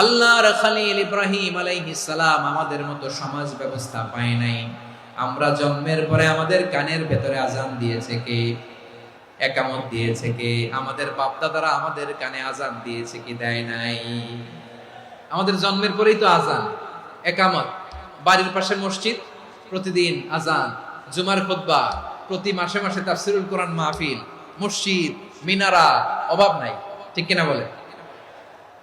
আল্লাহর খালিল ইব্রাহিম আলাইহিস সালাম আমাদের মতো সমাজ ব্যবস্থা পায় নাই। আমরা জন্মের পরে আমাদের কানের ভেতরে আজান দিয়েছে কে? একামত দিয়েছে কে? আমাদের বাপদাদারা আমাদের কানে আজান দিয়েছে কি দেয় নাই? আমাদের জন্মের পরেই তো আজান, একামত। বাড়ির পাশে মসজিদ, প্রতিদিন আজান, জুমার খুতবা, প্রতি মাসে মাসে তাফসিরুল কোরআন মাহফিল, মসজিদ, মিনারা, অভাব নাই, ঠিক কিনা বলে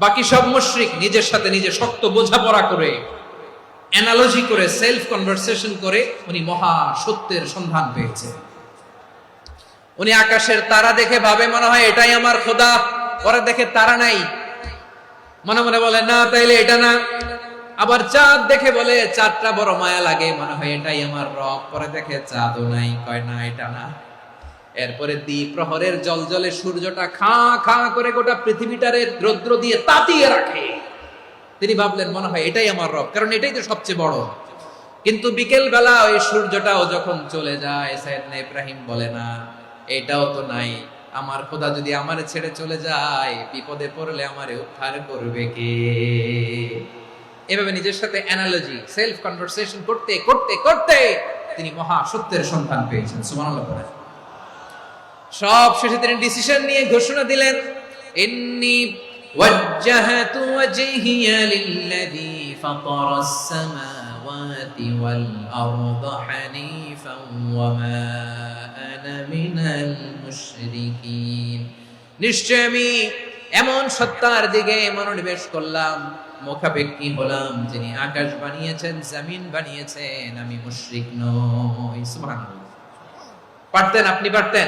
বাকি সব মুশরিক নিজের সাথে নিজে শক্ত বোঝাপড়া করে অ্যানালজি করে সেলফ কনভারসেশন করে, উনি মহা সত্যের সন্ধান পেয়েছে। উনি আকাশের তারা দেখে ভাবে, মনে হয় এটাই আমার খোদা, পরে দেখে তারা নাই। মনে মনে বলে, না, তাইলে এটা না। আবার চাঁদ দেখে বলে, চাঁদটা বড় মায়া লাগে, মনে হয় এটাই আমার রব। পরে দেখে চাঁদও নাই, কয়, না, এটা না। এরপরে দ্বীপ প্রহরের জল জলে সূর্যটা খা খা করে গোটা পৃথিবীটারে রৌদ্র দিয়ে তাতিয়ে রাখে। তিনি ভাবলেন, মনে হয় এটাই আমার রব, কারণ এটাই তো সবচেয়ে বড়। কিন্তু বিকেল বেলা ওই সূর্যটাও যখন চলে যায় সাইদনা ইব্রাহিম বলে, না, এটাও তো নাই। আমার খোদা যদি আমারে ছেড়ে চলে যায়, বিপদে পড়লে আমারে উদ্ধার করবে কে? এভাবে নিজের সাথে অ্যানালজি সেলফ কনভারসেশন করতে করতে করতে তিনি মহা সত্যের সন্ধান পেয়েছেন। সুবহানাল্লাহ সব শেষে তিনি ডিসিশন নিয়ে ঘোষণা দিলেন ইন্নি وجهت وجهي للذي فطر السماوات والأرض حنيفا وما أنا من المشركين নিশ্চয় আমি এমন সত্তার দিকে মনোনিবেশ করলাম মুখাপেক্ষী হলাম যিনি আকাশ বানিয়েছেন জমিন বানিয়েছেন আমি মুশরিক নই সুবহানাল্লাহ পারতেন আপনি পারতেন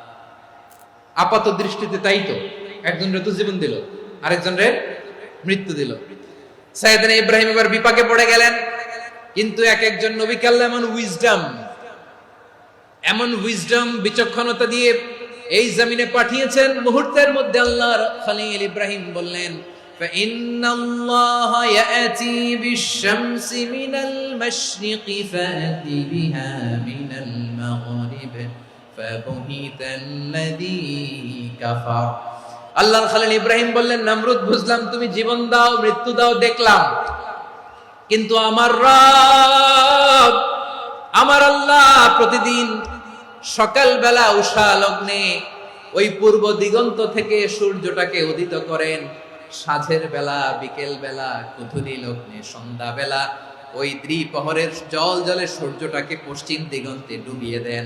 আপাত দৃষ্টিতে তাই তো একজনরে তো জীবন দিল আরেকজনরে মৃত্যু দিল সাইয়েদনা ইব্রাহিম এবার বিপাকে পড়ে গেলেন কিন্তু এক একজন নবীকে আল্লাহ এমন উইজডম এমন উইজডম বিচক্ষণতা দিয়ে এই জমিনে পাঠিয়েছেন মুহূর্তের মধ্যে আল্লাহর খলিল ইব্রাহিম বললেন فإن الله يأتي بالشمس من المشرق فأت بها من المغرب فبهت الذي كفر আল্লাহর খালিল ইব্রাহিম বললেন, নমরুদ, বুঝলাম তুমি জীবন দাও, মৃত্যু দাও, দেখলাম। কিন্তু আমার রব, আমার আল্লাহ প্রতিদিন সকালবেলা উষা লগ্নে ওই পূর্ব দিগন্ত থেকে সূর্যটাকে উদিত করেন। সাঁঝের বেলা, বিকেল বেলা কুথুরি লগ্নে, সন্ধ্যা বেলা, ওই দ্বিপহরের জল জলে সূর্যটাকে পশ্চিম দিগন্তে ডুবিয়ে দেন।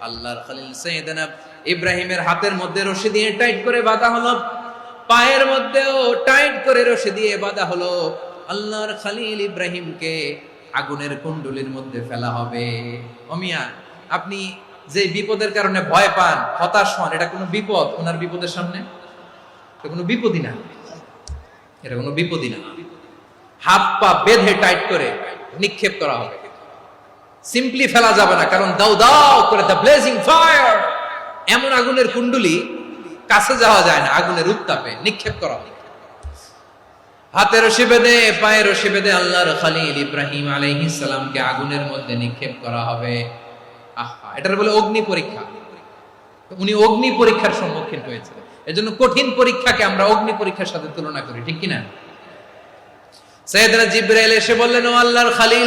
আল্লাহর খালিল সৈয়দনা ইব্রাহিমের হাতের মধ্যে রশি দিয়ে টাইট করে বাঁধা হলো। পায়ের মধ্যেও টাইট করে রশি দিয়ে বাঁধা হলো। আল্লাহর খালিল ইব্রাহিমকে আগুনের কুণ্ডলির মধ্যে ফেলা হবে। অমিয়া আপনি যে বিপদের কারণে ভয় পান, হতাশ হন, এটা কোনো বিপদ? ওনার বিপদের সামনে? এটা কোনো বিপদই না। এটা কোনো বিপদই না। হাত পা বেঁধে টাইট করে নিক্ষেপ করা হবে। সিম্পলি ফেলা যাবে না, কারণ দাও দাও করে দ্য ব্লেজিং ফায়ার এমন আগুনের কুণ্ডলি কাছে যাওয়া যায় না, আগুনের উত্তাপে, নিক্ষেপ করা রশি বেঁধে বেঁধে আল্লাহর খালিল ইব্রাহিম আগুনের মধ্যে নিক্ষেপ করা হবে। আহা, এটার বলে অগ্নি পরীক্ষা। উনি অগ্নি পরীক্ষার সম্মুখীন হয়েছিলেন। এজন্য কঠিন পরীক্ষাকে আমরা অগ্নি পরীক্ষার সাথে তুলনা করি, ঠিক কিনা? সৈয়দনা জিব্রাইল এসে বললেন, ও আল্লাহর খালিল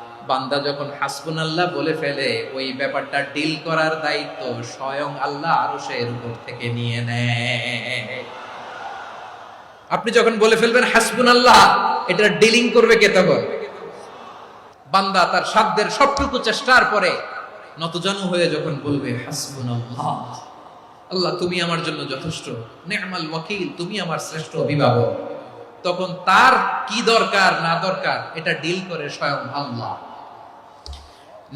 বান্দা যখন হাসবুন আল্লাহ বলে ফেলে, ওই ব্যাপারটা ডিল করার দায়িত্ব স্বয়ং আল্লাহ আরও এর উপর থেকে নিয়ে নেয়। আপনি যখন বলে ফেলবেন হাসবুন আল্লাহ এটা ডিলিং করবে কে তখন? বান্দা তার সাধ্যের সবটুকু চেষ্টার পরে নতজানু হয়ে যখন বলবে হাসবুন আল্লাহ আল্লাহ তুমি আমার জন্য যথেষ্ট নেমাল ওয়াকিল, তুমি আমার শ্রেষ্ঠ অভিভাবক। তখন তার কি দরকার, না দরকার, এটা ডিল করে স্বয়ং আল্লাহ।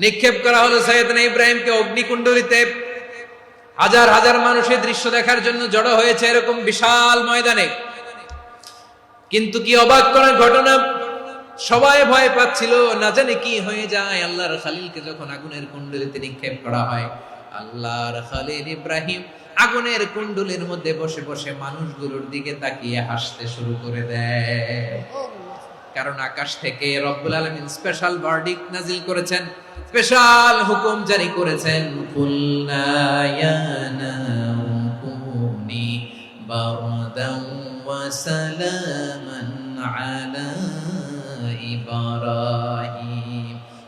নিক্ষেপ করা হলো সৈয়দনা ইব্রাহিমকে অগ্নিকুণ্ডলিতে। হাজার হাজার মানুষের দৃশ্য দেখার জন্য জড়ো হয়েছে এরকম বিশাল ময়দানে। কিন্তু কি অবাক করার ঘটনা? সবাই ভয় পাচ্ছিল, না জানে কি হয়ে যায়। আল্লাহর খালিলকে যখন আগুনের কুণ্ডলিতে নিক্ষেপ করা হয়, আল্লাহর খালিল ইব্রাহিম আগুনের কুণ্ডলির মধ্যে বসে বসে মানুষগুলোর দিকে তাকিয়ে হাসতে শুরু করে দেয়। কারণ আকাশ থেকে রব্বুল আলমিন স্পেশাল বার্ডিক নাজিল করেছেন। স্পেশাল হুকুম জারি করেছেন।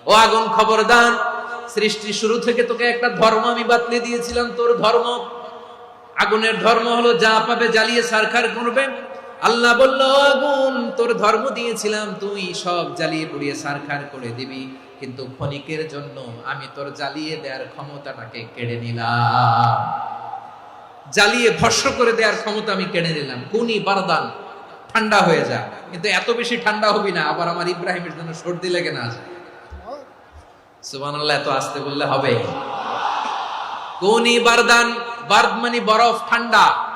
ও আগুন খবরদার, সৃষ্টি শুরু থেকে তোকে একটা ধর্ম আমি বাতলে দিয়েছিলাম, তোর ধর্ম। আগুনের ধর্ম হলো যা পাবে জ্বালিয়ে সারখার করবে। আল্লাহ বলল আগুন তোর ধর্ম দিয়েছিলাম, তুই সব জ্বালিয়ে পুড়িয়ে সারখার করে দিবি। কিন্তু ক্ষণিকের জন্য আমি তোর জ্বালিয়ে দেওয়ার ক্ষমতাটাকে কেড়ে নিলাম। জ্বালিয়ে ভস্য করে দেওয়ার ক্ষমতা আমি কেড়ে নিলাম। কুনি বারদান, ঠান্ডা হয়ে যা। কিন্তু এত বেশি ঠান্ডা হবি না, আবার আমার ইব্রাহিমের জন্য সর্দি লেগে না যায় সুবহানাল্লাহ, এত আসতে বললে হবে। কোনি বারদান, বার্দ মানে বরফ, ঠান্ডা।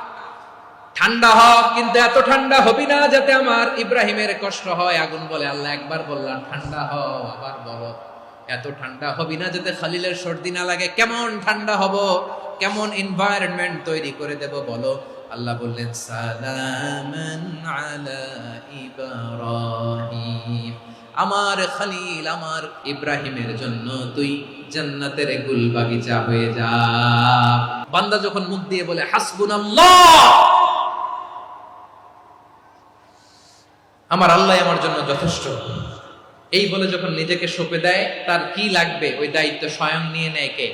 ঠান্ডা হ কিন্তু এত ঠান্ডা হবি না যাতে আমার ইব্রাহিমের কষ্ট হয়। আগুন বলে আল্লাহ একবার বললাম, ঠান্ডা হ আবার বলো। এত ঠান্ডা হবি না যাতে খালিলের সর্দি না লাগে। কেমন ঠান্ডা হব? কেমন এনভায়রনমেন্ট তৈরি করে দেব বলো? আল্লাহ বললেন, সালামান আলা ইব্রাহিম। আমার খালিল, আমার ইব্রাহিমের জন্য তুই জান্নাতের গুল বাগিচা হয়ে যা। বান্দা যখন মুখ দিয়ে বলে, হাসবুনাল্লাহ! আমার আল্লাহ আমার জন্য যথেষ্ট। এই বলে যখন নিজেকে সঁপে দেয়, তার কি লাগবে? ওই দায়িত্ব স্বয়ং নিয়ে নেয় কে?